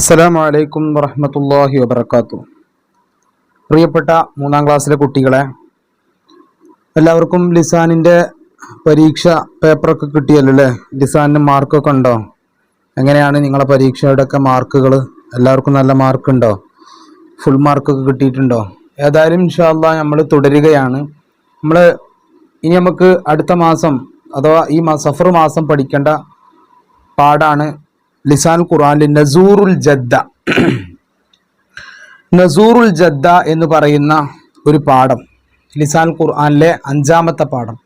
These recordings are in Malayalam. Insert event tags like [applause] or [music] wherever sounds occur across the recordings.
അസ്സലാമു അലൈക്കും വറഹമത്തല്ലാഹി വബർക്കാത്തു പ്രിയപ്പെട്ട മൂന്നാം ക്ലാസ്സിലെ കുട്ടികളെ എല്ലാവർക്കും ലിസാനിന്റെ പരീക്ഷ പേപ്പറൊക്കെ കിട്ടിയല്ലോ അല്ലേ? ലിസാനിന് മാർക്കൊക്കെ ഉണ്ടോ? എങ്ങനെയാണ് നിങ്ങളെ പരീക്ഷയുടെ ഒക്കെ മാർക്കുകൾ എല്ലാവർക്കും നല്ല മാർക്ക് ഉണ്ടോ ഫുൾ മാർക്കൊക്കെ കിട്ടിയിട്ടുണ്ടോ? ഏതായാലും ഇൻഷാല്ല നമ്മൾ തുടരുകയാണ്. നമ്മൾ ഇനി നമുക്ക് അടുത്ത മാസം അഥവാ ഈ സഫർ മാസം പഠിക്കേണ്ട പാടാണ് ലിസാൻ ഖുറാനിൽ നസൂറുൽ ജദ്ദ. നസൂറുൽ ജദ്ദ എന്ന് പറയുന്ന ഒരു പാഠം. ലിസാൻ ഖുർആാനിലെ അഞ്ചാമത്തെ പാഠം.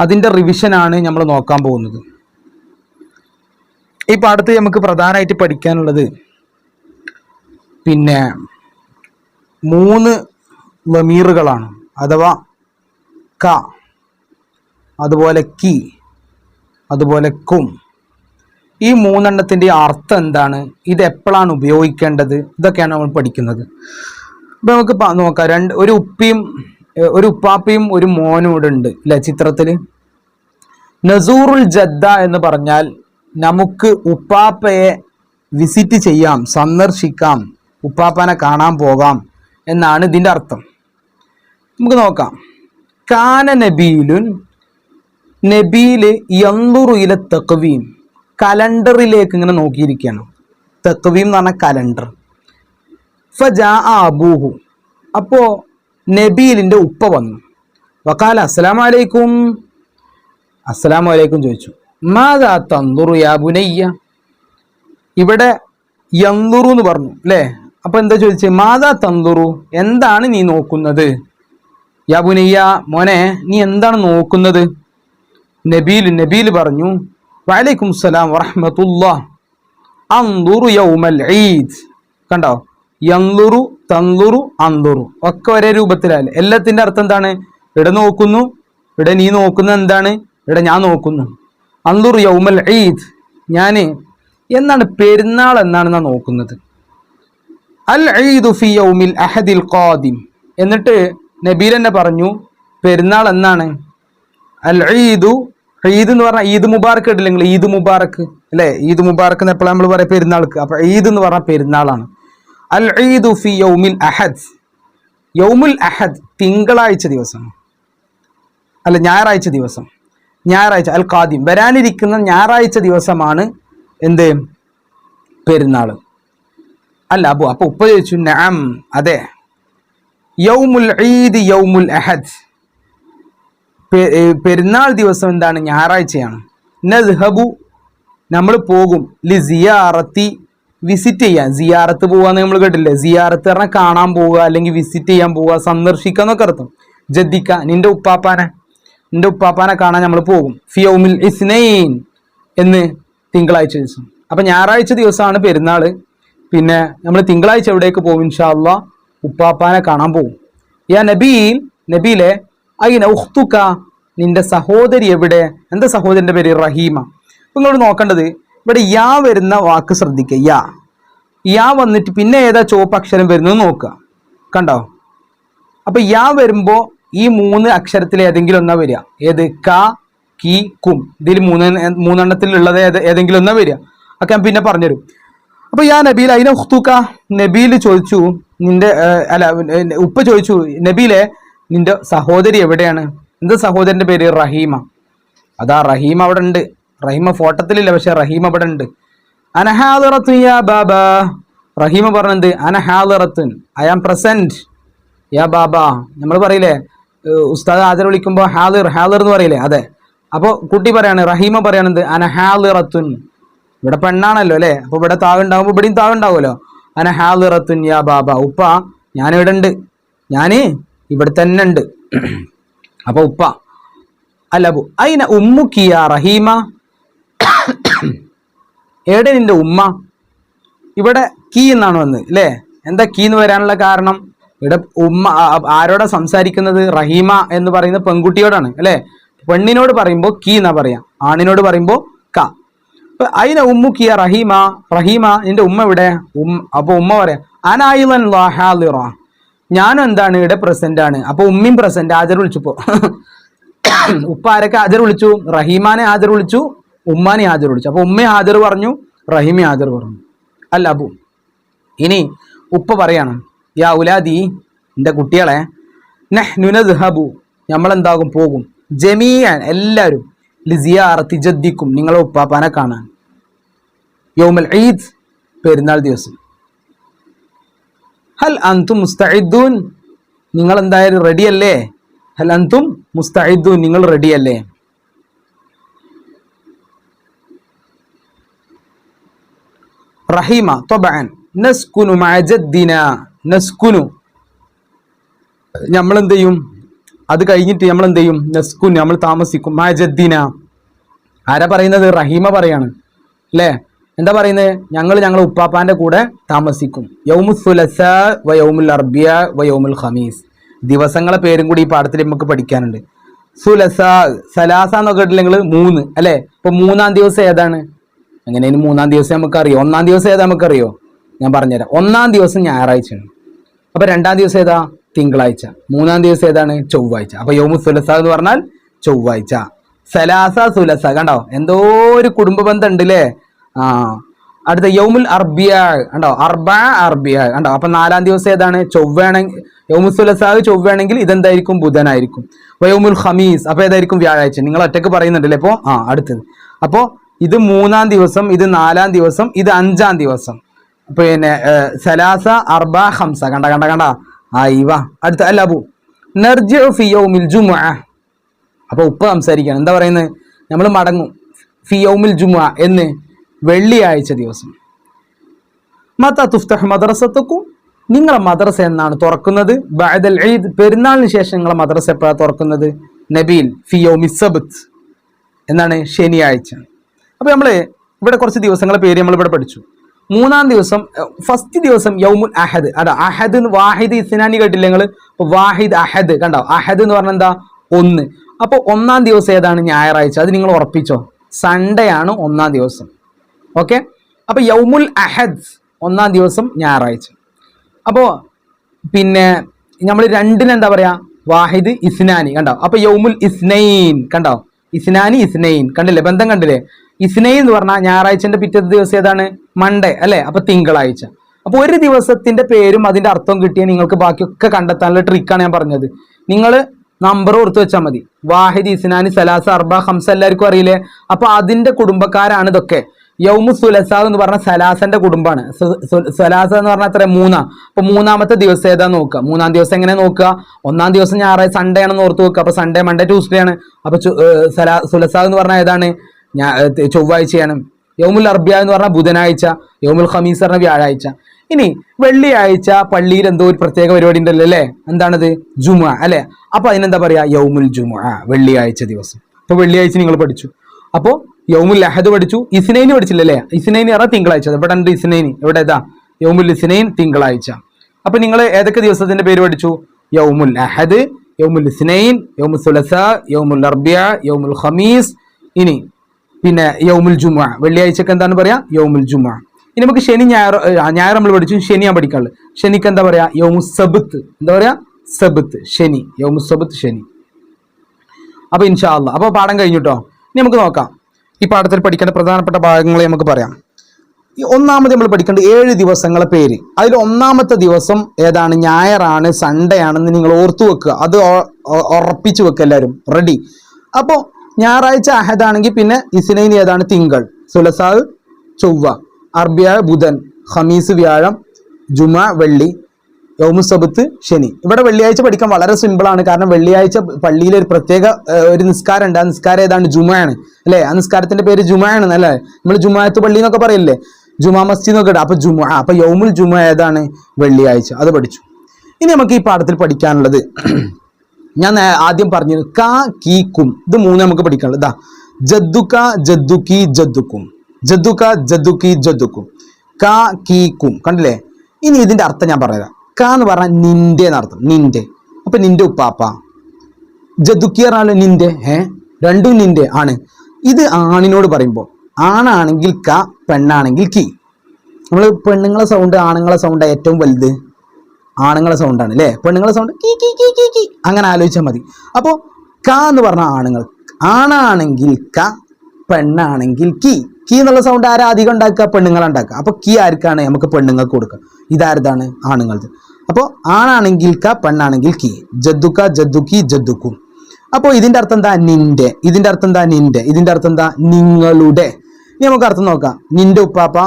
അതിന്റെ റിവിഷനാണ് നമ്മൾ നോക്കാൻ പോകുന്നത്. ഈ പാഠത്തിൽ നമുക്ക് പ്രധാനമായിട്ട് പഠിക്കാനുള്ളത് പിന്നെ മൂന്ന് ലമീറുകളാണ്. അഥവാ ക അതുപോലെ കി അതുപോലെ കും. ഈ മൂന്നെണ്ണത്തിന്റെ അർത്ഥം എന്താണ്? ഇത് എപ്പോഴാണ് ഉപയോഗിക്കേണ്ടത്? ഇതൊക്കെയാണ് നമ്മൾ പഠിക്കുന്നത്. ഇപ്പം നമുക്ക് നോക്കാം. രണ്ട് ഒരു ഉപ്പിയും ഒരു ഉപ്പാപ്പയും ഒരു മോനും ഇവിടെ ഉണ്ട് അല്ലേ ചിത്രത്തിൽ നസൂറുൽ ജദ്ദ എന്ന് പറഞ്ഞാൽ നമുക്ക് ഉപ്പാപ്പയെ വിസിറ്റ് ചെയ്യാം സന്ദർശിക്കാം ഉപ്പാപ്പനെ കാണാൻ പോകാം എന്നാണ് ഇതിന്റെ അർത്ഥം. നമുക്ക് നോക്കാം. കാന നബീലുൻ നബീൽ യന്തുറു ഇല തെക്കവീം കലണ്ടറിലേക്ക് ഇങ്ങനെ നോക്കിയിരിക്കുകയാണ്. തെക്കവീം എന്ന് പറഞ്ഞ കലണ്ടർ. ഫജാ അബൂഹു. അപ്പോ നബീലിന്റെ ഉപ്പ വന്നു. വക്കാല അസ്സലാം വലൈക്കും അസ്സലാം വലൈക്കും ചോദിച്ചു. മാതാ തന്തുറു യാ ബുനയ്യ? ഇവിടെ യന്തുറു എന്ന് പറഞ്ഞു അല്ലേ? അപ്പൊ എന്താ ചോദിച്ചത് മാതാ തന്തുറു എന്താണ് നീ നോക്കുന്നത്? യാ ബുനയ്യ മോനെ നീ എന്താണ് നോക്കുന്നത്? നബീൽ നബീൽ പറഞ്ഞു വലൈക്കും സലാം വറഹമത്തുല്ലാ അന്തുറു യൗമൽ ഈദ്. കണ്ടോ? യന്തുറു തന്തുറു അന്തുറു ഒക്കെ ഒരേ രൂപത്തിലല്ലേ? എല്ലാത്തിന്റെ അർത്ഥം എന്താണ്? ഇവിടെ നോക്കുന്നു ഇവിടെ നീ നോക്കുന്നത് എന്താണ്? ഇവിടെ ഞാൻ നോക്കുന്നു. അന്തുറു യൗമൽ ഈദ്. ഞാൻ എന്നാണ് പെരുന്നാൾ എന്നാണ് ഞാൻ നോക്കുന്നത്. അൽ ഈദു ഫി യൗമിൽ അഹദിൽ ഖാദിം. എന്നിട്ട് നബീൽ എന്നെ പറഞ്ഞു പെരുന്നാൾ എന്നാണ്? അൽ ഈദു ഈദ് എന്ന് പറഞ്ഞാൽ ഈദ് മുബാറക്ക് ഇട്ടില്ല ഈദ് മുബാറക്ക് അല്ലേ? ഈദ് മുബാറക്ക് എന്ന് എപ്പോഴും നമ്മൾ പറയാം പെരുന്നാൾക്ക്? അപ്പൊ ഈദ് എന്ന് പറഞ്ഞാൽ പെരുന്നാളാണ്. അൽ ഈദു ഫി യൗമിൽ അഹദ്. യൗമുൽ അഹദ് തിങ്കളാഴ്ച ദിവസം. അല്ല ഞായറാഴ്ച ദിവസം. ഞായറാഴ്ച അൽ ഖാദിം. വരാനിരിക്കുന്ന ഞായറാഴ്ച ദിവസമാണ് എന്ത്? പെരുന്നാൾ അല്ല അബു അപ്പൊ ഉപ്പ ചോദിച്ചു നാം അതെ. യൗമുൽ ഈദ് യൗമുൽ അഹദ്. പെരുന്നാൾ ദിവസം എന്താണ്? ഞായറാഴ്ചയാണ്. നസ്ഹബു നമ്മൾ പോകും. ലി സിയാറത്തി വിസിറ്റ് ചെയ്യാൻ. സിയാറത്ത് പോകാന്ന് നമ്മൾ കേട്ടില്ലേ സിയാറത്ത് പറഞ്ഞാൽ കാണാൻ പോവുക അല്ലെങ്കിൽ വിസിറ്റ് ചെയ്യാൻ പോവുക സന്ദർശിക്കുക എന്നൊക്കെ അർത്ഥം. ജദ്ദിക്ക നിന്റെ ഉപ്പാപ്പാനെ നിന്റെ ഉപ്പാപ്പാനെ കാണാൻ നമ്മൾ പോകും. ഫിയോമിൽ ഇസ്നൈൻ എന്ന് തിങ്കളാഴ്ച ദിവസം. അപ്പൊ ഞായറാഴ്ച ദിവസമാണ് പെരുന്നാൾ പിന്നെ നമ്മൾ തിങ്കളാഴ്ച എവിടേക്ക് പോകും? ഇൻഷാല്ല ഉപ്പാപ്പാനെ കാണാൻ പോകും. യാ നബീൽ നബീലെ അയിന ഉഖ്തുക നിന്റെ സഹോദരി എവിടെ? എന്താ സഹോദരന്റെ പേര്? റഹീമ. അപ്പൊ നിങ്ങൾ നോക്കേണ്ടത് ഇവിടെ യാ വരുന്ന വാക്ക് ശ്രദ്ധിക്കുക യാ. യാ വന്നിട്ട് പിന്നെ ഏതാ ചുവപ്പ് അക്ഷരം വരുന്നത് നോക്കുക കണ്ടോ? അപ്പൊ യാ വരുമ്പോ ഈ മൂന്ന് അക്ഷരത്തിൽ ഏതെങ്കിലും ഒന്നാ വരിക. ഏത്? ക കി കും. ഇതിൽ മൂന്ന് മൂന്നെണ്ണത്തിലുള്ളത് ഏത് ഏതെങ്കിലും ഒന്നാ വരിക. ഒക്കെ ഞാൻ പിന്നെ പറഞ്ഞുതരും. അപ്പൊ യാ നബീൽ അതിനെ ഉഖ്തുക്ക നബീൽ ചോദിച്ചു നിന്റെ അല്ല ഉപ്പ ചോദിച്ചു നബീലെ നിന്റെ സഹോദരി എവിടെയാണ്? എന്ത് സഹോദരന്റെ പേര്? റഹീമ. അതാ റഹീമ അവിടെ ഉണ്ട്. റഹീമ ഫോട്ടത്തിലില്ല പക്ഷെ റഹീമ അവിടെ ഉണ്ട്. അനഹാദുറത്തു യാ ബാബ. റഹീമ പറഞ്ഞത് അനഹാദുറത്തു ഐ ആം പ്രസന്റ്. യാ ബാബ. നമ്മൾ പറയില്ലേ ഉസ്താദ് ആദർ വിളിക്കുമ്പോൾ ഹാദിർ ഹാദിർ എന്ന് പറയില്ലേ? അതെ. അപ്പോൾ കുട്ടി പറയാണ് റഹീമ പറയണത് അനഹാദുറത്തു ഇവിടെ പെണ്ണാണല്ലോ അല്ലേ? അപ്പോൾ ഇവിടെ താവുണ്ടാകുമ്പോൾ ഇവിടെയും താവുണ്ടാവുമല്ലോ അനഹാദുറത്തു യാ ബാബ. ഉപ്പ ഞാനിവിടെ ഉണ്ട്. ഞാൻ ഇവിടെ തന്നെ ഉണ്ട്. അപ്പൊ ഉപ്പ അല്ല അബു അയിന ഉമ്മുക്കിയ റഹീമ? എവിടെ നിന്റെ ഉമ്മ? ഇവിടെ കീ എന്നാണ് വന്നത് അല്ലേ? എന്താ കീ എന്ന് വരാനുള്ള കാരണം? ഇവിടെ ഉമ്മ ആരോടാ സംസാരിക്കുന്നത്? റഹീമ എന്ന് പറയുന്ന പെൺകുട്ടിയോടാണ് അല്ലേ? പെണ്ണിനോട് പറയുമ്പോൾ കീ എന്നാ പറയാ? ആണിനോട് പറയുമ്പോൾ ക. അയിന ഉമ്മു കിയ റഹീമ? റഹീമ നിന്റെ ഉമ്മ ഇവിടെ ഉം അപ്പൊ ഉമ്മ പറയാ അനായിലൻ ഹാലിറ ഞാനും എന്താണ് ഇവിടെ പ്രസന്റ് ആണ് അപ്പൊ ഉമ്മയും പ്രസന്റ് ആദർ വിളിച്ചപ്പോ. [coughs] ഉപ്പ ആരൊക്കെ ആദർ വിളിച്ചു? റഹീമാനെ ആദർ വിളിച്ചു ഉമ്മാനെ ആദർ വിളിച്ചു. അപ്പൊ ഉമ്മയെ ഹാജർ പറഞ്ഞു റഹീമെ ആദർ പറഞ്ഞു. അല്ല അബു ഇനി ഉപ്പ പറയണം യാ ഉലാദി എന്റെ കുട്ടികളെ നെഹ്നുനബു നമ്മൾ എന്താകും പോകും. ജമീയൻ എല്ലാവരും ലിസിയാറത്തി ജദ്ദിക്കും നിങ്ങളെ ഉപ്പാപ്പാനെ കാണാൻ. യോമൽ ഈദ് പെരുന്നാൾ ദിവസം. ഹൽ അന്തും മുസ്തഇദ്ദൂൻ നിങ്ങൾ എന്തായാലും റെഡിയല്ലേ? ഹൽ അന്തും മുസ്തഇദ്ദൂൻ നിങ്ങൾ റെഡിയല്ലേ? റഹീമ തൊബാൻ നസ്കുനു മഅജദ്ദിന. നസ്കുനു. നമ്മൾ എന്ത് ചെയ്യും അത് കഴിഞ്ഞിട്ട് നമ്മൾ എന്ത് ചെയ്യും നസ്കുൻ നമ്മൾ താമസിക്കും. മാജദ്ദീന ആരാ പറയുന്നത്? റഹീമ പറയാണ്. അല്ലേ എന്താ പറയുന്നത് ഞങ്ങൾ ഞങ്ങൾ ഉപ്പാപ്പാന്റെ കൂടെ താമസിക്കും. യൗമു സുലസ വ യൗമുൽ അർബിയ വ യൗമുൽ ഖമീസ്. ദിവസങ്ങളെ പേരും കൂടി ഈ പാഠത്തിൽ നമുക്ക് പഠിക്കാനുണ്ട്. സുലസ സലാസ എന്നൊക്കെ കേട്ടില്ലെങ്കിൽ മൂന്ന് അല്ലേ? ഇപ്പൊ മൂന്നാം ദിവസം ഏതാണ്? അങ്ങനെ ഇനി മൂന്നാം ദിവസം നമുക്കറിയോ? ഒന്നാം ദിവസം ഏതാ നമുക്കറിയോ? ഞാൻ പറഞ്ഞുതരാം. ഒന്നാം ദിവസം ഞായറാഴ്ചയാണ് അപ്പൊ രണ്ടാം ദിവസം ഏതാ? തിങ്കളാഴ്ച. മൂന്നാം ദിവസം ഏതാണ്? ചൊവ്വാഴ്ച. അപ്പൊ യോമു സുലസ എന്ന് പറഞ്ഞാൽ ചൊവ്വാഴ്ച. സലാസ സുലസ. കണ്ടോ? എന്തോ ഒരു കുടുംബ ബന്ധം ഉണ്ട് അല്ലേ? ആ. അടുത്ത യൗമുൽ അർബിയ കണ്ടോ? അർബ അർബിയ കണ്ടോ? അപ്പൊ നാലാം ദിവസം ഏതാണ്? ചൊവ്വയാണെങ്കിൽ യൗമുൽ സുലസാവ് ചൊവ്വയാണെങ്കിൽ ഇതെന്തായിരിക്കും? ബുധനായിരിക്കും. വയോമുൽ ഹമീസ് അപ്പൊ ഏതായിരിക്കും വ്യാഴാഴ്ച? നിങ്ങൾ ഒറ്റയ്ക്ക് പറയുന്നുണ്ടല്ലേ അപ്പോ ആ അടുത്തത്. അപ്പോ ഇത് മൂന്നാം ദിവസം ഇത് നാലാം ദിവസം ഇത് അഞ്ചാം ദിവസം. പിന്നെ സലാസ അർബ ഹംസ കണ്ട കണ്ട കണ്ട. ആയിവ അടുത്ത അല്ല അബു. നർജു ഫി യൗമിൽ ജുമുഅ. അപ്പൊ ഉപ്പ സംസാരിക്കണം എന്താ പറയുന്നത്? നമ്മൾ മടങ്ങും. ഫി യൗമിൽ ജുമുഅ എന്ന്. വെള്ളിയാഴ്ച ദിവസം. മത്ത തുഫ്തഹ് മദ്രസത്തക്കും നിങ്ങളെ മദ്രസ എന്നാണ് തുറക്കുന്നത്. ബഅദൽ ഈദ് പെരുന്നാളിന് ശേഷം നിങ്ങളെ മദ്രസ എപ്പോഴാണ് തുറക്കുന്നത്? നബീൽ ഫിയോ മിസബത്ത് സബ്ത് എന്നാണ് ശനിയാഴ്ച. അപ്പോൾ നമ്മൾ ഇവിടെ കുറച്ച് ദിവസങ്ങളെ പേര് നമ്മൾ ഇവിടെ പഠിച്ചു. മൂന്നാം ദിവസം ഫസ്റ്റ് ദിവസം യൗമുൽ അഹദ്. അതാ അഹദ് വാഹിദ് ഇസ്നാനി കേട്ടില്ല നിങ്ങൾ വാഹിദ് അഹദ് കണ്ടോ? അഹദ് എന്ന് പറഞ്ഞാൽ എന്താ? ഒന്ന്. അപ്പോൾ ഒന്നാം ദിവസം ഏതാണ്? ഞായറാഴ്ച. അത് നിങ്ങൾ ഉറപ്പിച്ചോ. സൺഡേ ആണ് ഒന്നാം ദിവസം. ഓക്കെ അപ്പോൾ യൗമുൽ അഹദ് ഒന്നാം ദിവസം ഞായറാഴ്ച. അപ്പോൾ പിന്നെ നമ്മൾ രണ്ടിന് എന്താ പറയാ? വാഹിദ് ഇസ്നാനി കണ്ടോ? അപ്പോൾ യൗമുൽ ഇസ്നൈൻ കണ്ടോ? ഇസ്നാനി ഇസ്നൈൻ കണ്ടില്ലേ? ബന്ധം കണ്ടില്ലേ? ഇസ്നൈ എന്ന് പറഞ്ഞാൽ ഞായറാഴ്ചന്റെ പിറ്റത്തെ ദിവസം ഏതാണ്? മൺഡേ അല്ലേ? അപ്പോൾ തിങ്കളാഴ്ച. അപ്പോൾ ഒരു ദിവസത്തിന്റെ പേരും അതിന്റെ അർത്ഥവും കിട്ടിയ നിങ്ങൾക്ക് ബാക്കിയൊക്കെ കണ്ടെത്താനുള്ള ട്രിക്കാണ് ഞാൻ പറഞ്ഞത്. നിങ്ങൾ നമ്പർ ഓർത്ത് വെച്ചാൽ മതി. വാഹിദ് ഇസ്നാനി സലാസ് അർബ ഹംസ എല്ലാവർക്കും അറിയില്ലേ? അപ്പോൾ അതിന്റെ കുടുംബക്കാരാണ് ഇതൊക്കെ. യൗമു സുലസ എന്ന് പറഞ്ഞ സലാസന്റെ കുടുംബമാണ്. സലാസ എന്ന് പറഞ്ഞാൽ എത്ര മൂന്നാ. അപ്പൊ മൂന്നാമത്തെ ദിവസം ഏതാ നോക്കുക? മൂന്നാം ദിവസം എങ്ങനെ നോക്കുക? ഒന്നാം ദിവസം ഞായറാഴ്ച സൺഡേ ആണെന്ന് ഓർത്ത് നോക്കുക അപ്പൊ സൺഡേ മൺഡേ ട്യൂസ്ഡേ ആണ്. അപ്പൊ സലാ സുലസ എന്ന് പറഞ്ഞാൽ ഏതാണ്? ഞാ- ഏർ ചൊവ്വാഴ്ചയാണ്. യൗമുൽ അർബിയ എന്ന് പറഞ്ഞാൽ ബുധനാഴ്ച. യൗമുൽ ഖമീസ് പറഞ്ഞ വ്യാഴാഴ്ച. ഇനി വെള്ളിയാഴ്ച പള്ളിയിൽ എന്തോ ഒരു പ്രത്യേക പരിപാടി ഉണ്ടല്ലോ അല്ലേ? എന്താണത്? ജുമ അല്ലെ? അപ്പൊ അതിനെന്താ പറയാ? യൗമുൽ ജുമ വെള്ളിയാഴ്ച ദിവസം. അപ്പൊ വെള്ളിയാഴ്ച നിങ്ങൾ പഠിച്ചു. അപ്പോ യൗമുൽ അഹദ് പഠിച്ചു. ഇസ്നൈനി പഠിച്ചില്ലല്ലേ? ഇസ്നൈനി പറഞ്ഞാൽ തിങ്കളാഴ്ച. ഇവിടെ ഉണ്ട് ഇസ്നൈനി? ഇവിടെ ഇതാ? യൗമുൽ ഇസ്നൈൻ തിങ്കളാഴ്ച. അപ്പൊ നിങ്ങൾ ഏതൊക്കെ ദിവസത്തിന്റെ പേര് പഠിച്ചു? യൗമുൽ അഹദ് യൗമുൽ ഇസ്നൈൻ യൗമുൽ സുലസ യൗമുൽ അർബിയ യൗമുൽ ഖമീസ്. ഇനി പിന്നെ യൗമുൽ ജുമ വെള്ളിയാഴ്ചക്ക് എന്താണ് പറയാ? യൗമുൽ ജുമ ഇനി നമുക്ക് ശനി ഞായർ ഞായർ നമ്മൾ പഠിച്ചു. ശനി ഞാൻ പഠിക്കാനുള്ളത്. ശനിക്ക് എന്താ പറയാ? യൗമു സബത്ത്. എന്താ പറയാ? സബത്ത് ശനി. യൗമു സബത്ത് ശനി. അപ്പൊ ഇൻഷാ അള്ളാ. അപ്പൊ പാഠം കഴിഞ്ഞിട്ടോ ഇനി നമുക്ക് നോക്കാം. ഈ പാഠത്തിൽ പഠിക്കേണ്ട പ്രധാനപ്പെട്ട ഭാഗങ്ങളെ നമുക്ക് പറയാം. ഒന്നാമത് നമ്മൾ പഠിക്കേണ്ട ഏഴ് ദിവസങ്ങളെ പേര്. അതിൽ ഒന്നാമത്തെ ദിവസം ഏതാണ്? ഞായറാണ് സൺഡേ ആണെന്ന് നിങ്ങൾ ഓർത്തു വെക്കുക. അത് ഉറപ്പിച്ചു വെക്കുക എല്ലാവരും. റെഡി അപ്പോൾ ഞായറാഴ്ച അഹദാണെങ്കിൽ പിന്നെ ഇസ്നൈൻ ഏതാണ്? തിങ്കൾ. സുലസാവ് ചൊവ്വ. അർബിയ ബുധൻ. ഹമീസ് വ്യാഴം. ജുമ വെള്ളി. യൗമുസബത്ത് ശനി. ഇവിടെ വെള്ളിയാഴ്ച പഠിക്കാൻ വളരെ സിമ്പിളാണ് കാരണം വെള്ളിയാഴ്ച പള്ളിയിൽ ഒരു പ്രത്യേക ഒരു നിസ്കാരം ഉണ്ട് ആ നിസ്കാരം ഏതാണ്? ജുമയാണ്. അല്ലേ? ആ നിസ്കാരത്തിന്റെ പേര് ജുമയാണ് അല്ലേ? നമ്മൾ ജുമായത്ത് പള്ളി എന്നൊക്കെ പറയില്ലേ? ജുമാ മസ്ജിദ് ഇടാം. അപ്പൊ ജുമ അപ്പൊ യൗമുൽ ജുമ ഏതാണ്? വെള്ളിയാഴ്ച. അത് പഠിച്ചു. ഇനി നമുക്ക് ഈ പാഠത്തിൽ പഠിക്കാനുള്ളത്. ഞാൻ ആദ്യം പറഞ്ഞു കാ കീ കും. ഇത് മൂന്ന് നമുക്ക് പഠിക്കാനുള്ളത്. ഇതാ ജദ്ദുക ജദ്ദുക്കി ജദ്ദുക്കും ജദ്ദുക ജദ്ദുക്കി ജദ്ദുക്കും കാ കീ കും. കണ്ടില്ലേ? ഇനി ഇതിന്റെ അർത്ഥം ഞാൻ പറഞ്ഞുതരാം കാ എന്ന് പറഞ്ഞാൽ നിന്റെ എന്നർത്ഥം നിന്റെ. അപ്പൊ നിന്റെ ഉപ്പാപ്പ. ജദുക്കിയർ ആണ് നിന്റെ ഏ രണ്ടും നിന്റെ ആണ്. ഇത് ആണിനോട് പറയുമ്പോൾ ആണാണെങ്കിൽ ക പെണ്ണാണെങ്കിൽ കി. നമ്മൾ പെണ്ണുങ്ങളെ സൗണ്ട് ആണുങ്ങളെ സൗണ്ട് ഏറ്റവും വലുത്. ആണുങ്ങളെ സൗണ്ടാണ് അല്ലേ? പെണ്ണുങ്ങളെ സൗണ്ട് കി കി കി കി കീ. അങ്ങനെ ആലോചിച്ചാൽ മതി. അപ്പോൾ ക എന്ന് പറഞ്ഞ ആണുങ്ങൾ. ആണാണെങ്കിൽ ക പെണ്ണാണെങ്കിൽ കി. കി എന്നുള്ള സൗണ്ട് ആരാ അധികം ഉണ്ടാക്കുക? പെണ്ണുങ്ങൾ ഉണ്ടാക്കുക. അപ്പോൾ കീ ആർക്കാണ് നമുക്ക് പെണ്ണുങ്ങൾക്ക് കൊടുക്കുക? ഇതാരതാണ്? ആണുങ്ങളത്. അപ്പോൾ ആണാണെങ്കിൽ ക പെണ്ണാണെങ്കിൽ കി. ജദ്ദുക്ക ജദ്ദുക്കി ജദ്ദുക്കും അപ്പോൾ ഇതിന്റെ അർത്ഥം എന്താ? നിന്റെ. ഇതിന്റെ അർത്ഥം എന്താ? നിന്റെ. ഇതിന്റെ അർത്ഥം എന്താ? നിങ്ങളുടെ. ഇനി നമുക്ക് അർത്ഥം നോക്കാം. നിന്റെ ഉപ്പാപ്പ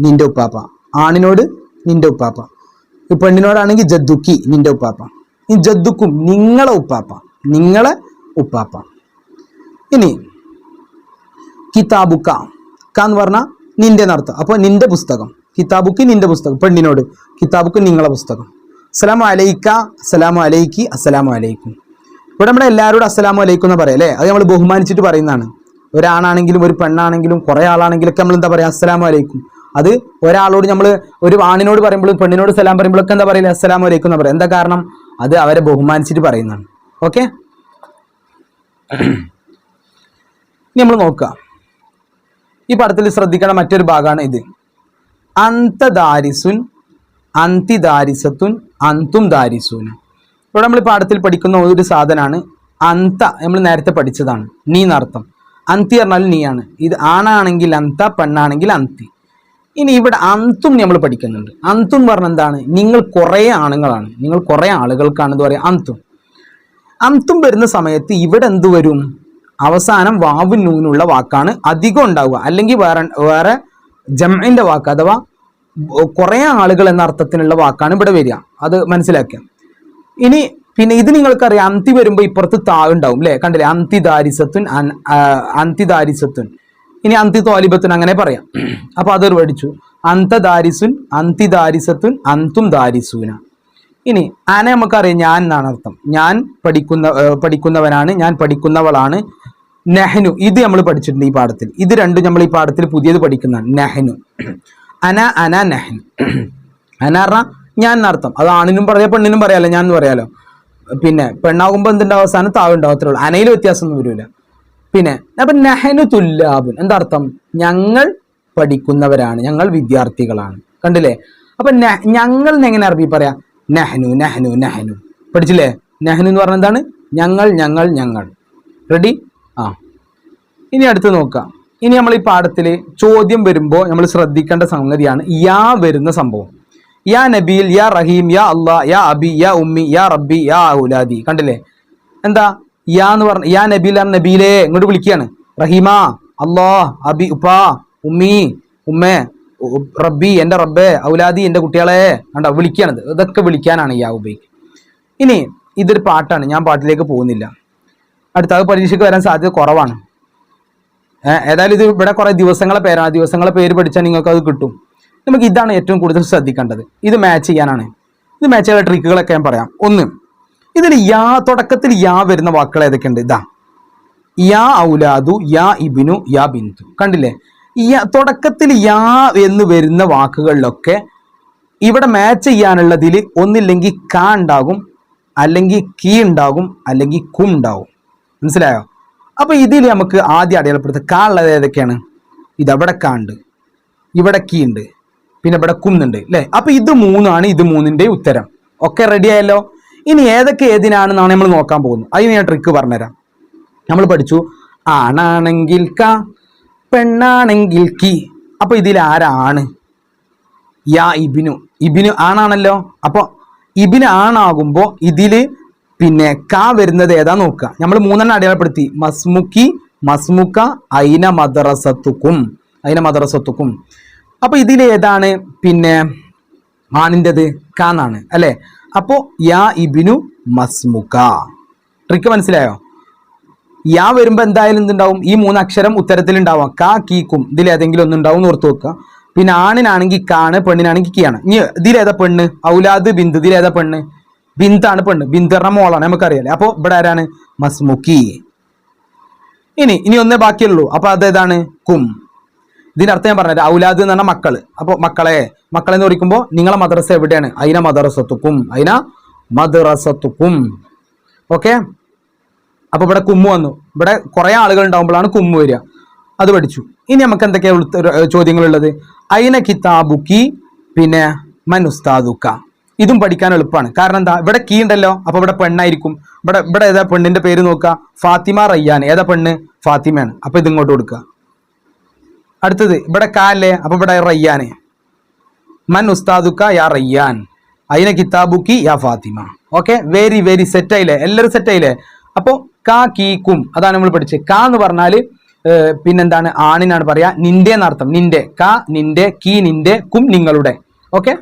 നിന്റെ ഉപ്പാപ്പ. ആണിനോട് നിന്റെ ഉപ്പാപ്പ. ഈ പെണ്ണിനോടാണെങ്കിൽ ജദ്ദുക്കി നിന്റെ ഉപ്പാപ്പ. ഈ ജദ്ദുക്കും നിങ്ങളെ ഉപ്പാപ്പ. നിങ്ങളെ ഉപ്പാപ്പ. ഇനി കിതാബുക്ക എന്ന് പറഞ്ഞാൽ നിന്റെ എന്നർത്ഥം. അപ്പോൾ നിന്റെ പുസ്തകം. കിതാബുക്ക് നിന്റെ പുസ്തകം പെണ്ണിനോട്. കിതാബുക്ക് നിങ്ങളെ പുസ്തകം. അസ്സലാം അലൈക്ക അസ്സലാം അലൈക്കി അസ്സലാം അലൈക്കും. ഇവിടെ നമ്മുടെ എല്ലാവരോടും അസ്സലാം അലൈക്കും എന്ന് പറയാം അല്ലേ? അത് നമ്മൾ ബഹുമാനിച്ചിട്ട് പറയുന്നതാണ്. ഒരാണാണെങ്കിലും ഒരു പെണ്ണാണെങ്കിലും കുറേ ആളാണെങ്കിലും ഒക്കെ നമ്മൾ എന്താ പറയുക അസ്സലാം അലൈക്കും. അത് ഒരാളോട് നമ്മൾ ഒരു ആണിനോട് പറയുമ്പോഴും പെണ്ണിനോട് സലാം പറയുമ്പോഴൊക്കെ എന്താ പറയുക അസ്സലാം അലൈക്കും എന്ന് പറയാം. എന്താ കാരണം? അത് അവരെ ബഹുമാനിച്ചിട്ട് പറയുന്നതാണ്. ഓക്കെ? ഇനി നമ്മൾ നോക്കുക. ഈ പടത്തിൽ ശ്രദ്ധിക്കേണ്ട മറ്റൊരു ഭാഗമാണ് ഇത്. അന്തദാരിസുൻ അന്തിദാരിസത്തുൻ അന്തും ദാരിസുൻ ഇവിടെ നമ്മൾ പാഠത്തിൽ പഠിക്കുന്ന ഒരു സാധനമാണ് അന്ത നമ്മൾ നേരത്തെ പഠിച്ചതാണ്. നീ എന്നർത്ഥം. അന്തി പറഞ്ഞാൽ നീയാണ്. ഇത് ആണാണെങ്കിൽ അന്ത പെണ്ണാണെങ്കിൽ അന്തി. ഇനി ഇവിടെ അന്തും നമ്മൾ പഠിക്കുന്നുണ്ട്. അന്തും പറഞ്ഞ എന്താണ്? നിങ്ങൾ കുറേ ആണുങ്ങളാണ്. നിങ്ങൾ കുറേ ആളുകൾക്കാണ് എന്ന് പറയുക അന്തും. അന്തും വരുന്ന സമയത്ത് ഇവിടെ എന്ത് വരും? അവസാനം വാവും നൂനുള്ള വാക്കാണ് അധികം ഉണ്ടാവുക. അല്ലെങ്കിൽ വേറെ വേറെ ജംഇന്റെ വാക്ക് അഥവാ കുറേ ആളുകൾ എന്ന അർത്ഥത്തിനുള്ള വാക്കാണ് ഇവിടെ വരിക. അത് മനസ്സിലാക്കുക. ഇനി പിന്നെ ഇത് നിങ്ങൾക്കറിയാം അന്തി വരുമ്പോൾ ഇപ്പുറത്ത് താ ഉണ്ടാവും അല്ലേ കണ്ടില്ലേ? അന്തി ദാരിസത്തുൻ അന്തി ദാരിസത്തുൻ. ഇനി അന്തി തോലിബത്തുൻ അങ്ങനെ പറയാം. അപ്പൊ അതൊരു പഠിച്ചു. അന്ത ദാരിസുൻ അന്തി ദാരിസത്തുൻ അന്തും ദാരിസൂന. ഇനി ആന നമുക്കറിയാം ഞാൻ എന്നാണ് അർത്ഥം. ഞാൻ പഠിക്കുന്ന പഠിക്കുന്നവനാണ് ഞാൻ പഠിക്കുന്നവളാണ്. നെഹ്നു. ഇത് നമ്മൾ പഠിച്ചിട്ടുണ്ട് ഈ പാഠത്തിൽ. ഇത് രണ്ടും നമ്മൾ ഈ പാഠത്തിൽ പുതിയത് പഠിക്കുന്നതാണ്. നെഹ്നു. അന അന നെഹ്നു. അന പറഞ്ഞാൽ ഞാൻ എന്നർത്ഥം അത് ആണിനും പറയാം പെണ്ണിനും പറയാലോ ഞാൻ പറയാലോ. പിന്നെ പെണ്ണാകുമ്പോൾ എന്തുണ്ടാവും? അവസാനം താവുണ്ടാവും അത്രേ ഉള്ളൂ. അനയിൽ വ്യത്യാസമൊന്നും വരില്ല പിന്നെ അപ്പൊ നെഹനു തുല്ലാബുൻ. എന്താർത്ഥം ഞങ്ങൾ പഠിക്കുന്നവരാണ്. ഞങ്ങൾ വിദ്യാർത്ഥികളാണ്. കണ്ടില്ലേ? അപ്പൊ ഞങ്ങൾ എങ്ങനെ അറബി പറയാ? നെഹനു നെഹനു നെഹനു. പഠിച്ചില്ലേ? നെഹനു എന്ന് പറഞ്ഞ എന്താണ്? ഞങ്ങൾ ഞങ്ങൾ ഞങ്ങൾ. റെഡി ആ. ഇനി അടുത്ത് നോക്കാം. ഇനി നമ്മൾ ഈ പാഠത്തിൽ ചോദ്യം വരുമ്പോൾ നമ്മൾ ശ്രദ്ധിക്കേണ്ട സംഗതിയാണ് യാ വരുന്ന സംഭവം. യാ നബീൽ യാ റഹീം യാ അള്ളാ യാ അബി യാ ഉമ്മി യാ റബ്ബി യാ ഔലാദി. കണ്ടില്ലേ? എന്താ? യാ എന്ന് പറഞ്ഞ യാ നബീൽ ആ നബീലേ ഇങ്ങോട്ട് വിളിക്കുകയാണ് റഹീമ അള്ളാ അബി ഉപ്പാ ഉമ്മി ഉമ്മേ റബ്ബി എന്റെ റബ്ബേ ഔലാദി എന്റെ കുട്ടികളെ. കണ്ട? വിളിക്കുകയാണിത് ഇതൊക്കെ വിളിക്കാനാണ് യാ ഉപയോഗിക്കുക ഇനി ഇതൊരു പാട്ടാണ്. ഞാൻ പാട്ടിലേക്ക് പോകുന്നില്ല. അടുത്ത അത് പരീക്ഷയ്ക്ക് വരാൻ സാധ്യത കുറവാണ്. ഏതായാലും ഇത് ഇവിടെ കുറേ ദിവസങ്ങളെ പേരാണ് ദിവസങ്ങളെ പേര് പഠിച്ചാൽ നിങ്ങൾക്ക് അത് കിട്ടും. നമുക്ക് ഇതാണ് ഏറ്റവും കൂടുതൽ ശ്രദ്ധിക്കേണ്ടത്. ഇത് മാച്ച് ചെയ്യാനാണ്. ഇത് മാച്ച് ചെയ്യാൻ ട്രിക്കുകളൊക്കെ ഞാൻ പറയാം. ഒന്ന് ഇതിൽ യാ തുടക്കത്തിൽ യാ വരുന്ന വാക്കുകൾ ഏതൊക്കെയുണ്ട്? ഇതാ. യാ ഔലാദു യാ ഇബിനു യാ ബിന്ദു കണ്ടില്ലേ? യാ തുടക്കത്തിൽ യാ എന്ന് വരുന്ന വാക്കുകളിലൊക്കെ ഇവിടെ മാച്ച് ചെയ്യാനുള്ളതിൽ ഒന്നില്ലെങ്കിൽ ക ഉണ്ടാകും അല്ലെങ്കിൽ കീ ഉണ്ടാകും അല്ലെങ്കിൽ കും ഉണ്ടാകും. മനസ്സിലായോ? അപ്പൊ ഇതിൽ നമുക്ക് ആദ്യം അടയാളപ്പെടുത്തുക കാ ഉള്ളത് ഏതൊക്കെയാണ്? ഇത് അവിടെ കാ ഇവിടെ കീ ഉണ്ട് പിന്നെ ഇവിടെ കുന്നുണ്ട് അല്ലേ അപ്പൊ ഇത് മൂന്നാണ് ഇത് മൂന്നിന്റെ ഉത്തരം. ഒക്കെ റെഡി ആയല്ലോ? ഇനി ഏതൊക്കെ ഏതിനാണെന്നാണ് നമ്മൾ നോക്കാൻ പോകുന്നത്? അതിന് ഞാൻ ട്രിക്ക് പറഞ്ഞുതരാം. നമ്മൾ പഠിച്ചു ആണാണെങ്കിൽ ക പെണ്ണാണെങ്കിൽ കി. അപ്പൊ ഇതിൽ ആരാണ്? യാ ഇബിനു. ഇബിനു ആണാണല്ലോ? അപ്പൊ ഇബിന് ആണാകുമ്പോ ഇതിൽ പിന്നെ ക വരുന്നത് ഏതാ നോക്കുക. നമ്മൾ മൂന്നെണ്ണം അടയാളപ്പെടുത്തി. മസ്മുക്കി മസ്മുക്ക ഐന മദ്രസത്തുക്കും. ഐന മദ്രസത്തുക്കും. അപ്പൊ ഇതിൽ ഏതാണ്? പിന്നെ ആണിന്റെത് ക എന്നാണ് അല്ലെ? അപ്പോ യാ ഇബിനു മസ്മുക്ക. ട്രിക്ക് മനസ്സിലായോ? യാ വരുമ്പോ എന്തായാലും എന്തുണ്ടാവും? ഈ മൂന്ന് അക്ഷരം ഉത്തരത്തിൽ ഉണ്ടാവാം ക കീക്കും. ഇതിൽ ഏതെങ്കിലും ഒന്നുണ്ടാവും എന്ന് ഓർത്ത് വെക്കുക. പിന്നെ ആണിനാണെങ്കിൽ കാണ് പെണ്ണിനാണെങ്കിൽ കീയാണ്. ഇനി ഇതിലേതാ പെണ്ണ്? ഔലാദ് ബിന്ദു. ഇതിലേതാ പെണ്ണ്? ബിന്ദാണ് പെണ്ണ്. ബിന്ദറിന മോളാണ് നമുക്കറിയാലേ. അപ്പൊ ഇവിടെ ആരാണ്? മസ്മുക്കി. ഇനി ഇനി ഒന്നേ ബാക്കിയുള്ളൂ. അപ്പൊ അതേതാണ് കും. ഇതിന്റെ അർത്ഥം ഞാൻ പറഞ്ഞത് ഔലാദ് എന്ന് പറഞ്ഞാൽ മക്കൾ. അപ്പോൾ മക്കളെ മക്കളെ എന്ന് പറയുമ്പോൾ നിങ്ങളെ മദ്രസ എവിടെയാണ്? അയിന മദ്രസത്തുക്കും. അയിന മദ്രസത്തുക്കും. ഓക്കെ? അപ്പോൾ ഇവിടെ കുമ്മു വന്നു. ഇവിടെ കുറേ ആളുകൾ ഉണ്ടാകുമ്പോഴാണ് കുമ്മു വരിക. അത് പഠിച്ചു. ഇനി നമുക്ക് എന്തൊക്കെയാ ഉൾത്ത- ചോദ്യങ്ങളുള്ളത്? അയിന കിതാബുക്കി പിന്നെ മനുസ്താദുക്ക. ഇതും പഠിക്കാൻ എളുപ്പമാണ്. കാരണം എന്താ? ഇവിടെ കീ ഉണ്ടല്ലോ അപ്പൊ ഇവിടെ പെണ്ണായിരിക്കും. ഇവിടെ ഇവിടെ ഏതാ പെണ്ണിന്റെ പേര് നോക്കുക? ഫാത്തിമ റയ്യാൻ ഏതാ പെണ്ണ്? ഫാത്തിമയാണ്. അപ്പൊ ഇത് ഇങ്ങോട്ട് കൊടുക്കുക. അടുത്തത് ഇവിടെ കാ അല്ലേ അപ്പൊ ഇവിടെ റയ്യാന്. മൻ ഉസ്താദുക്ക യാ റയ്യാൻ. അയിന കിതാബുക്കി യാ Fathima. Okay? Very very set ആയില്ലേ? എല്ലാവരും സെറ്റ് ആയില്ലേ? അപ്പോൾ കാ കീക്കും അതാണ് നമ്മൾ പഠിച്ചത്. കാ എന്ന് പറഞ്ഞാൽ പിന്നെന്താണ്? ആണിനാണ് പറയാ. നിന്റെ എന്നർത്ഥം. നിന്റെ. കാ നിന്റെ കീ നിന്റെ കും നിങ്ങളുടെ. ഓക്കെ?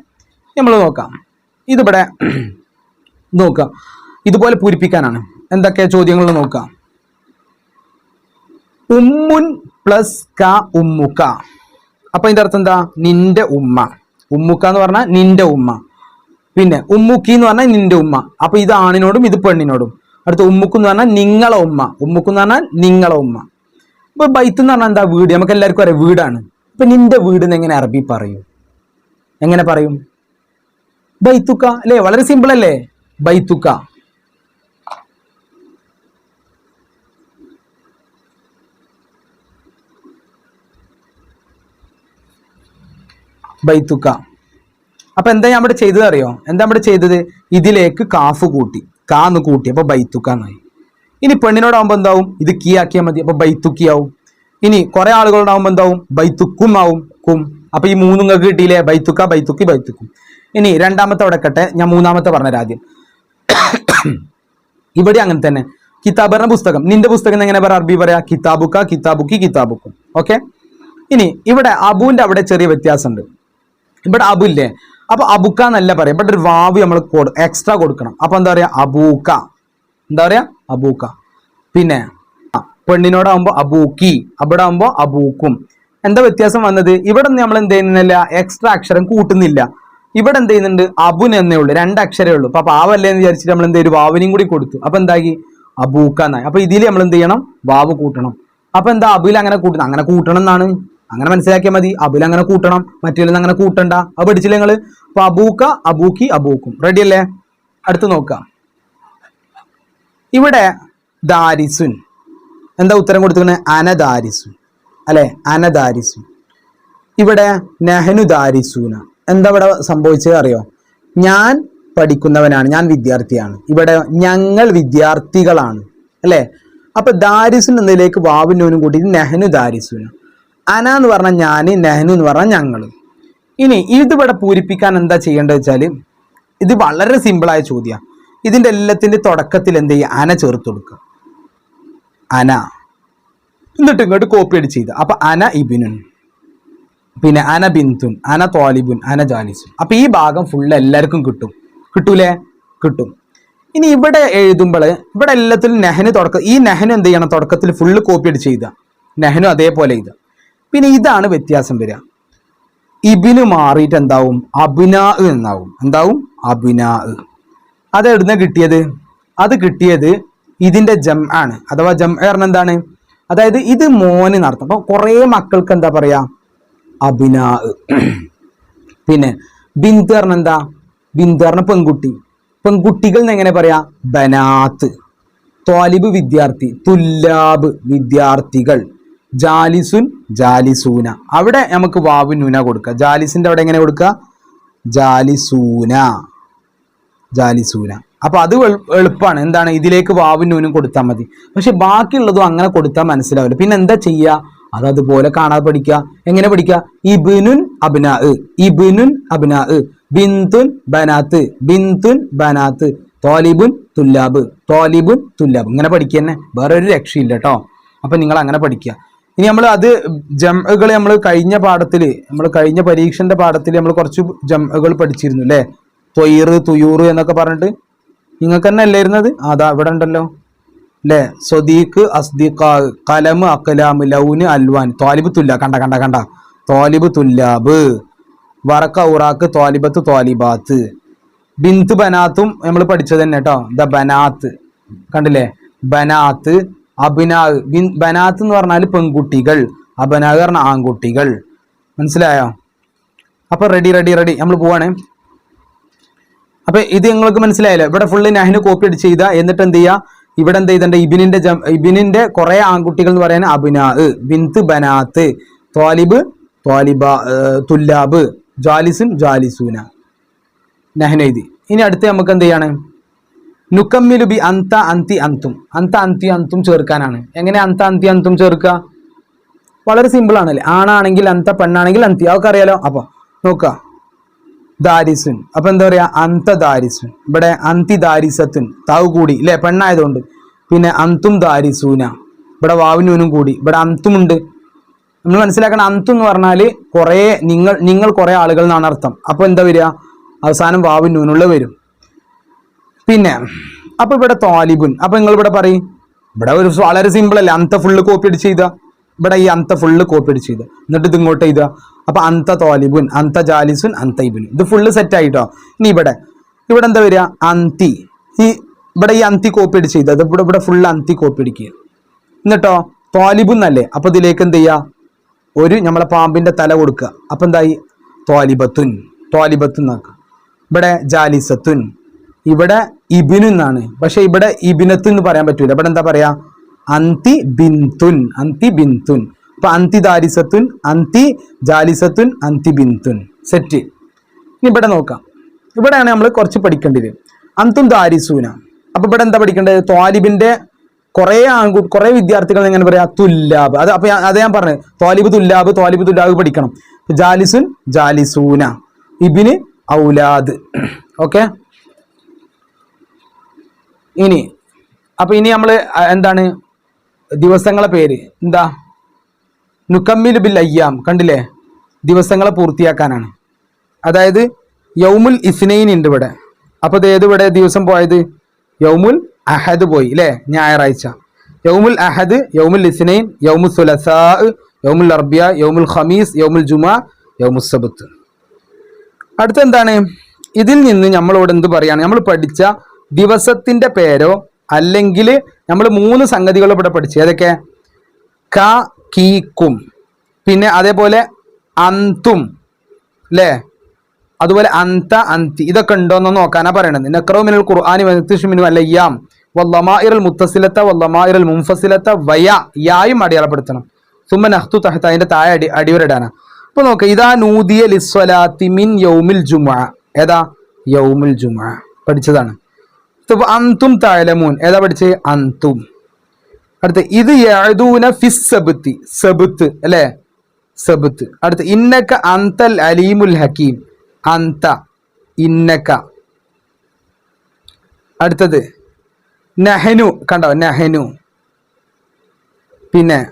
നമ്മൾ നോക്കാം. ഇതിവിടെ നോക്കുക. ഇതുപോലെ പൂരിപ്പിക്കാനാണ്. എന്തൊക്കെ ചോദ്യങ്ങൾ നോക്കുക. ഉമ്മുൻ പ്ലസ് ക ഉമ്മുക്ക. അപ്പൊ ഇതിന്റെ അർത്ഥം എന്താ? നിന്റെ ഉമ്മ. ഉമ്മുക്ക എന്ന് പറഞ്ഞാൽ നിന്റെ ഉമ്മ. പിന്നെ ഉമ്മുക്കി എന്ന് പറഞ്ഞാൽ നിന്റെ ഉമ്മ. അപ്പൊ ഇത് ആണിനോടും ഇത് പെണ്ണിനോടും. അടുത്ത ഉമ്മുക്ക് എന്ന് പറഞ്ഞാൽ നിങ്ങളെ ഉമ്മ. ഉമ്മുക്ക് എന്ന് പറഞ്ഞാൽ നിങ്ങളെ ഉമ്മ. ഇപ്പൊ ബൈത്ത് എന്ന് പറഞ്ഞാൽ എന്താ വീട്? നമുക്ക് എല്ലാവർക്കും അറിയാം വീടാണ്. ഇപ്പൊ നിന്റെ വീട് എന്ന് എങ്ങനെ അറബി പറയും? എങ്ങനെ പറയും? ബൈത്തുക്ക അല്ലേ? വളരെ സിമ്പിൾ അല്ലേ? ബൈത്തുക്ക. ബൈത്തുക്ക. അപ്പൊ എന്താ ഇവിടെ ചെയ്തത് അറിയോ? എന്താ ഇവിടെ ചെയ്തത്? ഇതിലേക്ക് കാഫ് കൂട്ടി. കാന്ന് കൂട്ടി. അപ്പൊ ബൈത്തുക്ക എന്നായി ഇനി പെണ്ണിനോടാവുമ്പോ എന്താവും? ഇത് കീ ആക്കിയാൽ മതി. അപ്പൊ ബൈത്തുക്കിയാവും. ഇനി കുറെ ആളുകളോടാവുമ്പോ എന്താവും? ബൈത്തുക്കും ആവും. കും അപ്പൊ ഈ മൂന്നും കിട്ടിയില്ലേ? ബൈത്തുക്ക ബൈത്തുക്കി ബൈത്തുക്കും. ഇനി രണ്ടാമത്തെ അവിടെക്കട്ടെ ഞാൻ മൂന്നാമത്തെ പറഞ്ഞ ആദ്യം. ഇവിടെ അങ്ങനെ തന്നെ. കിതാബ് പറഞ്ഞ പുസ്തകം. നിന്റെ പുസ്തകം എങ്ങനെ പറയാ? അറബി പറയാ കിതാബുക്ക കിതാബുക്കി കിതാബുക്കും. ഓക്കെ ഇനി ഇവിടെ അബുവിന്റെ അവിടെ ചെറിയ വ്യത്യാസമുണ്ട്. ഇവിടെ അബു ഇല്ലേ? അപ്പൊ അബുക്ക എന്നല്ല പറയാം. ഇവിടെ ഒരു വാവ് നമ്മൾ എക്സ്ട്രാ കൊടുക്കണം. അപ്പൊ എന്താ പറയാ? അബൂക്ക. എന്താ പറയാ? അബൂക്ക. പിന്നെ ആ, പെണ്ണിനോടാവുമ്പോ അബൂക്കി. അവിടെ ആവുമ്പോ അബൂക്കും. എന്താ വ്യത്യാസം വന്നത്? ഇവിടെ നമ്മൾ എന്ത് ചെയ്യുന്നില്ല. എക്സ്ട്രാ അക്ഷരം കൂട്ടുന്നില്ല. ഇവിടെ എന്ത് ചെയ്യുന്നുണ്ട്? അബുൻ എന്നേ ഉള്ളൂ. രണ്ട് അക്ഷരേ ഉള്ളൂ. അപ്പൊ പാവല്ലേ എന്ന് വിചാരിച്ചിട്ട് നമ്മൾ എന്ത് ചെയ്യും വാവിനെയും കൂടി കൊടുത്തു. അപ്പൊ എന്താക്കി അബൂക്ക എന്നായി അപ്പൊ ഇതിൽ നമ്മൾ എന്ത് ചെയ്യണം? വാവ് കൂട്ടണം. അപ്പൊ എന്താ? അബുൽ അങ്ങനെ കൂട്ടണം അങ്ങനെ കൂട്ടണം എന്നാണ്. അങ്ങനെ മനസ്സിലാക്കിയാൽ മതി. അബുൽ അങ്ങനെ കൂട്ടണം. മറ്റേ അങ്ങനെ കൂട്ടണ്ട. അത് പഠിച്ചില്ലേ നിങ്ങൾ അപ്പൊ അബൂക്ക അബൂക്കി അബൂക്കും. റെഡി അല്ലേ? അടുത്ത് നോക്കാം. ഇവിടെ ദാരിസുൻ. എന്താ ഉത്തരം കൊടുത്തിരിക്കുന്നത് അനദാരിസുൻ. അല്ലെ? അനദാരിസുൻ. ഇവിടെ നെഹനു എന്താ ഇവിടെ സംഭവിച്ചത് അറിയോ? ഞാൻ പഠിക്കുന്നവനാണ് ഞാൻ വിദ്യാർത്ഥിയാണ്. ഇവിടെ ഞങ്ങൾ വിദ്യാർത്ഥികളാണ് അല്ലേ? അപ്പൊ ദാരിസുൻ എന്നതിലേക്ക് വാവിനൂനും കൂട്ടി നെഹനു ദാരിസുനും അന എന്ന് പറഞ്ഞാൽ ഞാൻ നെഹനു എന്ന് പറഞ്ഞാൽ ഞങ്ങൾ ഇനി ഇതിവിടെ പൂരിപ്പിക്കാൻ എന്താ ചെയ്യേണ്ടത് വെച്ചാൽ ഇത് വളരെ സിമ്പിളായ ചോദ്യമാണ് ഇതിന്റെ എല്ലാത്തിന്റെ തുടക്കത്തിൽ എന്ത് ചെയ്യുക? അന ചേർത്ത് കൊടുക്കുക. അന. എന്നിട്ട് ഇങ്ങോട്ട് കോപ്പി അടിച്ച് ചെയ്ത്. അപ്പൊ അന ഇബിനുൻ. പിന്നെ അന ബിന്ദുൻ അന തോലിബുൻ അന ജാലിസുൻ. അപ്പൊ ഈ ഭാഗം ഫുള്ള് എല്ലാവർക്കും കിട്ടും. കിട്ടൂലേ? കിട്ടും. ഇനി ഇവിടെ എഴുതുമ്പോൾ ഇവിടെ എല്ലാത്തിലും നെഹന് തുടക്കം ഈ നെഹനു എന്ത് ചെയ്യണം? തുടക്കത്തിൽ ഫുള്ള് കോപ്പി അടിച്ച് ചെയ്ത. നെഹനു അതേപോലെ ചെയ്ത പിന്നെ ഇതാണ് വ്യത്യാസം വരിക. ഇബിന് മാറിയിട്ട് എന്താവും? അബിനാ എന്നാവും. എന്താവും? അബിനാ അത് എവിടുന്ന കിട്ടിയത്? അത് കിട്ടിയത് ഇതിന്റെ ജം ആണ്. അഥവാ ജം എന്താണ്? അതായത് ഇത് മോന് നടത്തും. അപ്പൊ കുറെ മക്കൾക്ക് എന്താ പറയാ? അബിനാ പിന്നെ ബിന്ദു പറഞ്ഞ എന്താ? ബിന്ദു പറഞ്ഞ പെൺകുട്ടി. പെൺകുട്ടികൾ എങ്ങനെ പറയാ? ബനാത്ത്. ത്വാലിബ് വിദ്യാർത്ഥി തുല്ലാബ് വിദ്യാർത്ഥികൾ. ജാലിസുൻ ജാലിസൂന. അവിടെ നമുക്ക് വാവ് നൂന കൊടുക്കുക ജാലിസിന്റെ അവിടെ എങ്ങനെ കൊടുക്കുക ജാലിസൂന. ജാലിസൂന. അപ്പൊ അത് എളു- എളുപ്പമാണ് എന്താണ്? ഇതിലേക്ക് വാവും നൂനും കൊടുത്താൽ മതി. പക്ഷെ ബാക്കിയുള്ളതും അങ്ങനെ കൊടുത്താൽ മനസ്സിലാവില്ല. പിന്നെ എന്താ ചെയ്യുക അത് അതുപോലെ കാണാതെ പഠിക്കുക. എങ്ങനെ പഠിക്കുക? ഇബിനുൻ അബ്നാ ഇബിനുൻ അബ്നാ ബിന്തുൻ ബനാത്ത്. ബിന്തുൻ ബനാത്ത്. തോലിബുൻ തുല്ലാബ്. തോലിബുൻ തുല്ലാബ്. ഇങ്ങനെ പഠിക്കുക തന്നെ. വേറെ ഒരു രക്ഷയില്ല കേട്ടോ അപ്പൊ നിങ്ങൾ അങ്ങനെ പഠിക്കുക. ഇനി നമ്മൾ അത് ജംകൾ നമ്മൾ കഴിഞ്ഞ പാഠത്തിൽ നമ്മൾ കഴിഞ്ഞ പരീക്ഷന്റെ പാഠത്തിൽ നമ്മൾ കുറച്ച് ജംകൾ പഠിച്ചിരുന്നു അല്ലേ തൊയ്റ് തുയൂറ് എന്നൊക്കെ പറഞ്ഞിട്ട്. നിങ്ങൾക്ക് തന്നെ അല്ലായിരുന്നത് അതാ ഇവിടെ ഉണ്ടല്ലോ. അല്ലേ സ്വദീഖ് അസ്ദിഖ കലം അക്കലാം ലൗന് അൽവാൻ. തോലിബ് തുല്ല. കണ്ട കണ്ട കണ്ട. തോലിബ് തുല്ലാബ്. വറക്ക ഉറാക്ക് തോലിബത്ത് തോലിബാത്ത് ബിന്ത് ബനാത്തും നമ്മൾ പഠിച്ചത് തന്നെ കേട്ടോ ദ ബനാത്ത്. കണ്ടില്ലേ? ബനാത്ത് അബിനാഗ് ബിൻ ബനാത്ത് എന്ന് പറഞ്ഞാൽ പെൺകുട്ടികൾ. അബനാഗ് പറഞ്ഞ ആൺകുട്ടികൾ. മനസ്സിലായോ? അപ്പൊ റെഡി റെഡി റെഡി നമ്മൾ പോവാണേ. അപ്പൊ ഇത് നിങ്ങൾക്ക് മനസ്സിലായല്ലോ. ഇവിടെ ഫുള്ള് നഹിന് കോപ്പി അടിച്ച് ചെയ്ത എന്നിട്ട് എന്ത് ചെയ്യുക? ഇവിടെ എന്ത് ചെയ്തിട്ടുണ്ട് ഇബിനിന്റെ ഇബിനിന്റെ കുറെ ആൺകുട്ടികൾ എന്ന് പറയാൻ അബിനാ ബിന്ത് ബനാത്ത് ത്വാലിബ് ത്വാലിബ തുല്ലാബ് ജാലിസുൻ ജാലിസൂന. നഹ്നെയ്തി ഇനി അടുത്ത് നമുക്ക് എന്ത് ചെയ്യാണ്? നുക്കമ്മിലു ബി അന്ത അന്തി അന്തും. അന്ത അന്തി അന്തും ചേർക്കാനാണ്. എങ്ങനെ അന്ത അന്തി അന്തും ചേർക്കുക വളരെ സിമ്പിൾ ആണല്ലേ? ആണാണെങ്കിൽ അന്ത പെണ്ണാണെങ്കിൽ അന്തി. അതൊക്കെ അറിയാലോ? അപ്പോൾ നോക്കുക ദാരിസുൻ അപ്പൊ എന്താ പറയാ? അന്ത ദാരിസുൻ ഇവിടെ അന്തി ദാരിസത്തുൻ താവ് കൂടി. അല്ലെ പെണ്ണായതുകൊണ്ട്. പിന്നെ അന്തും ദാരിസൂന. ഇവിടെ വാവിനൂനും കൂടി. ഇവിടെ അന്തുമുണ്ട്. നമ്മൾ മനസ്സിലാക്കണം അന്തും എന്ന് പറഞ്ഞാൽ കുറേ നിങ്ങൾ നിങ്ങൾ കുറേ ആളുകൾ എന്നാണ് അർത്ഥം. അപ്പോൾ എന്താ വരിക? അവസാനം വാവിനൂനുള്ള വരും. പിന്നെ അപ്പൊ ഇവിടെ താലിബുൻ. അപ്പൊ നിങ്ങൾ ഇവിടെ പറയും. ഇവിടെ ഒരു വളരെ സിമ്പിൾ അല്ലേ? അന്ത ഫുള്ള് കോപ്പി അടിച്ച് ചെയ്ത ഇവിടെ ഈ അന്ത ഫുള്ള് കോപ്പി അടിച്ച് ചെയ്ത്. എന്നിട്ട് ഇത് ഇങ്ങോട്ട് ചെയ്ത അപ്പൊ അന്ത തോലിബുൻ അന്ത ജാലിസുൻ അന്ത ഇബുൻ ഇത് ഫുള്ള് സെറ്റ് ആയിട്ടോ ഇനി ഇവിടെ ഇവിടെ എന്താ വരിക? അന്തി. ഈ ഇവിടെ ഈ അന്തി കോപ്പി അടിച്ച് ചെയ്ത്. അത് ഇവിടെ ഇവിടെ ഫുള്ള് അന്തി കോപ്പി അടിക്കുക. എന്നിട്ടോ? തോലിബുൻ എന്നല്ലേ അപ്പൊ ഇതിലേക്ക് എന്ത് ചെയ്യുക? ഒരു നമ്മളെ പാമ്പിന്റെ തല കൊടുക്കുക. അപ്പൊ എന്തായി? തോലിബത്തുൻ. തോലിബത്തുൻ എന്നാക്കുക ഇവിടെ ജാലിസത്തുൻ. ഇവിടെ ഇബിനു എന്നാണ് പക്ഷെ ഇവിടെ ഇബിനത്ത് എന്ന് പറയാൻ പറ്റൂല. ഇവിടെ എന്താ പറയാ? അന്തി ബിന്തുൻ അന്തി ബിന്തുൻ. അപ്പൊ അന്തി ദാരിസത്തുൻ അന്തി ജാലിസത്തുൻ അന്തി ബിന്തുൻ. സെറ്റ്. ഇനി ഇവിടെ നോക്കാം. ഇവിടെയാണ് നമ്മൾ കുറച്ച് പഠിക്കേണ്ടത്. അന്തും ദാരിസൂന. അപ്പൊ ഇവിടെ എന്താ പഠിക്കേണ്ടത്? ത്വാലിബിന്റെ കുറേ ആൺകു കുറേ വിദ്യാർത്ഥികൾ എങ്ങനെ പറയാ? തുല്ലാബ്. അത് അപ്പൊ ഞാൻ- അത് ഞാൻ പറഞ്ഞു ത്വാലിബ് തുല്ലാബ് ത്വാലിബ് തുല്ലാബ് പഠിക്കണം. ജാലിസുൻ ജാലിസൂന. ഇബിന് ഔലാദ്. ഓക്കെ? ഇനി. അപ്പൊ ഇനി നമ്മൾ എന്താണ്? ദിവസങ്ങളെ പേര് എന്താ? നുക്കമ്മിൽ ബിൽ അയ്യാം. കണ്ടില്ലേ? ദിവസങ്ങളെ പൂർത്തിയാക്കാനാണ്. അതായത് യൗമുൽ ഇസ്നൈൻ ഉണ്ട് ഇവിടെ. അപ്പൊ ഇത് ഏത് ഇവിടെ ദിവസം പോയത് യൗമുൽ അഹദ് പോയി അല്ലേ ഞായറാഴ്ച. യൗമുൽ അഹദ് യൗമുൽ ഇസ്നൈൻ യൗമുൽ സുലസാ യൗമുൽ അർബിയ യൗമുൽ ഖമീസ് യൗമുൽ ജുമാ യൗമുൽ സബത്ത്. അടുത്ത എന്താണ്? ഇതിൽ നിന്ന് നമ്മളോട് എന്ത് പറയാണ്? നമ്മൾ പഠിച്ച ദിവസത്തിന്റെ പേരോ അല്ലെങ്കിൽ നമ്മൾ മൂന്ന് സംഗതികൾ ഇവിടെ പഠിച്ചു. ഏതൊക്കെ? ക കീ കും. പിന്നെ അതേപോലെ അന്തും. അല്ലേ അതുപോലെ അന്ത അന്തി. ഇതൊക്കെ ഉണ്ടോന്ന് നോക്കാനാ പറയണത്. നക്രോ മിനൽ ഖുർആാനി വനത്തിഷുമിനു അല്ലയ്യാം വല്ലമാഇറൽ മുത്തസിലത്ത വല്ലമാഇറൽ മുംഫസിലത്ത വയ. യായും അടയാളപ്പെടുത്തണം. സുമ്മ നഹ്തു തഹത്ത് അതിന്റെ താഴെ അടി അടിവരിടാനാ. അപ്പൊ നോക്ക ഇതാ നൂദിയ ലിസ്വലാത്തി മിൻ യൗമിൽ ജുമ. ഏതാ? യൗമിൽ ജുമ. പഠിച്ചതാണ്. അന്തും താലമൂൻ ഏതാ പഠിച്ച്? അന്തും. അടുത്ത് ഇത് യഅദൂന ഫിസ് സബത്ത്. സബത്ത് അല്ലേ? അടുത്ത് ഇന്നക്ക അന്തൽ അലീമുൽ ഹക്കീം. അന്ത. ഇന്നക്ക അടുത്തത് നഹനു. കണ്ടോ? നഹനു. പിന്നെ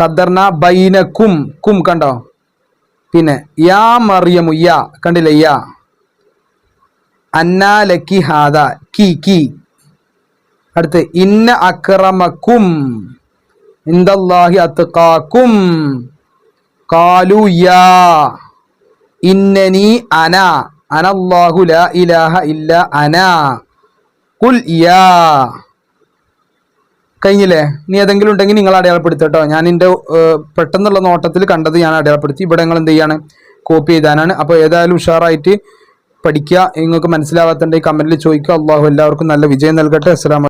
ഖദർന കും കും കണ്ടോ? പിന്നെ യാ മറിയമു. യാ. കണ്ടില്ലേ? യാ. അന്നാ ലക്കി ഹാദ. കി കി. അടുത്ത് ഇന്ന അക്രമക്കും ഇന്ദല്ലാഹി അത്കാക്കും കാലു യാ ഇന്നനി അന. അനല്ലാഹു ലാ ഇലാഹ ഇല്ല അന. കുൽ യാ. കഴിഞ്ഞില്ലേ? നീ ഏതെങ്കിലും ഉണ്ടെങ്കിൽ നിങ്ങൾ അടയാളപ്പെടുത്തട്ടോ ഞാൻ എന്റെ പെട്ടെന്നുള്ള നോട്ടത്തിൽ കണ്ടത് ഞാൻ അടയാളപ്പെടുത്തി. ഇവിടെ നിങ്ങൾ എന്ത് ചെയ്യാണ്? കോപ്പി ചെയ്താനാണ്. അപ്പോൾ ഏതായാലും ഉഷാറായിട്ട് പഠിക്കുക നിങ്ങൾക്ക് മനസ്സിലാവാത്തണ്ടെങ്കിൽ കമന്റിൽ ചോദിക്കുക. അള്ളാഹു എല്ലാവർക്കും നല്ല വിജയം നൽകട്ടെ. അസ്സലാമു